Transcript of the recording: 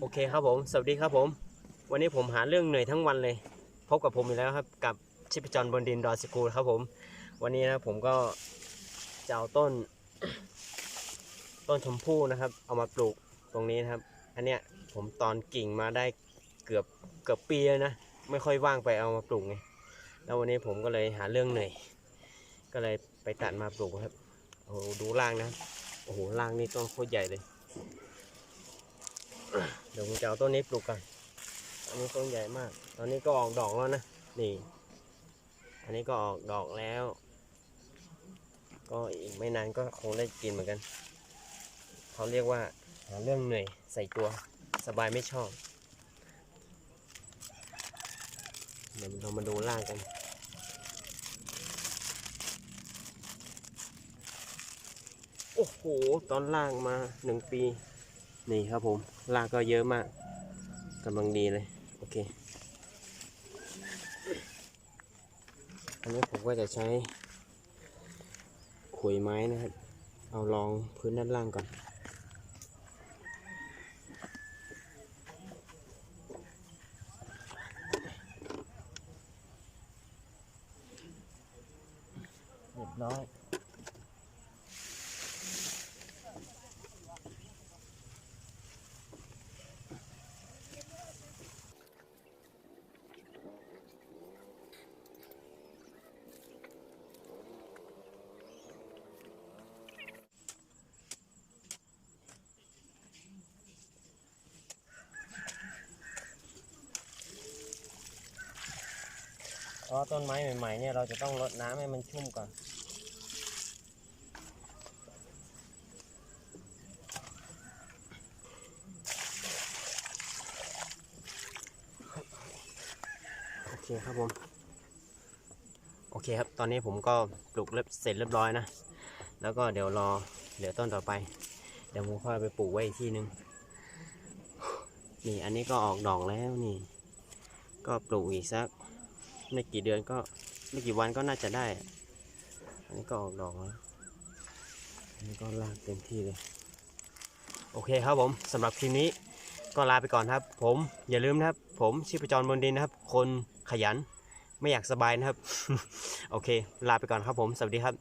โอเคครับผม สวัสดีครับผม วันนี้ผมหาเรื่องเหนื่อยทั้งวันเลย พบกับผมอีกแล้วครับ กับชิปจรบนดินดอสกูลครับผม วันนี้นะผมก็จะเอาต้น ต้นชมพู่นะครับ เอามาปลูกตรงนี้นะครับ อันเนี้ยผมตอนกิ่งมาได้เกือบเกือบปีแล้วนะ ไม่ค่อยว่างไปเอามาปลูกไง แล้ววันนี้ผมก็เลยหาเรื่องเหนื่อย ก็เลยไปตัดมาปลูกครับ โอ้โหดูล่างนะ โอ้โหล่างนี่ต้นโคตรใหญ่เลย เดี๋ยวผมจะเอาต้นนี้ปลูกกัน อันนี้ต้นใหญ่มาก ตอนนี้ก็ออกดอกแล้วนะ นี่ อันนี้ก็ออกดอกแล้ว ก็อีกไม่นานก็คงได้กินเหมือนกัน เขาเรียกว่าหาเรื่องเหนื่อยใส่ตัวสบายไม่ชอบ เดี๋ยวเรามาดูล่างกันโอ้โห ตอนล่างมาหนึ่งปี นี่ครับผมลากก็เยอะมากกำลังดีเลย โอเค อันนี้ผมก็จะใช้ขุยไม้นะครับ เอารองพื้นด้านล่างก่อนเรียบร้อย ราะต้นไม้ใหม่ๆเนี่ยเราจะต้องรดน้ำให้มันชุ่มก่อน โอเคครับผม โอเคครับ ตอนนี้ผมก็ปลูกเรียบเสร็จเรียบร้อยนะ แล้วก็เดี๋ยวรอ เดี๋ยวต้นต่อไป เดี๋ยวผมค่อยไปปลูกไว้อีกที่หนึ่งนี่อันนี้ก็ออกดอกแล้วนี่ ก็ปลูกอีกสัก ไม่กี่เดือนก็ไม่กี่วันก็น่าจะได้ อันนี้ก็ออกดอกแล้วอันนี้ก็ลากเต็มที่เลย โอเคครับผมสำหรับคลิปนี้ก็ลาไปก่อนครับ ผมอย่าลืมนะครับ ผมชีพจรบนดินนะครับ คนขยันไม่อยากสบายนะครับ โอเค ลาไปก่อนครับผม สวัสดีครับ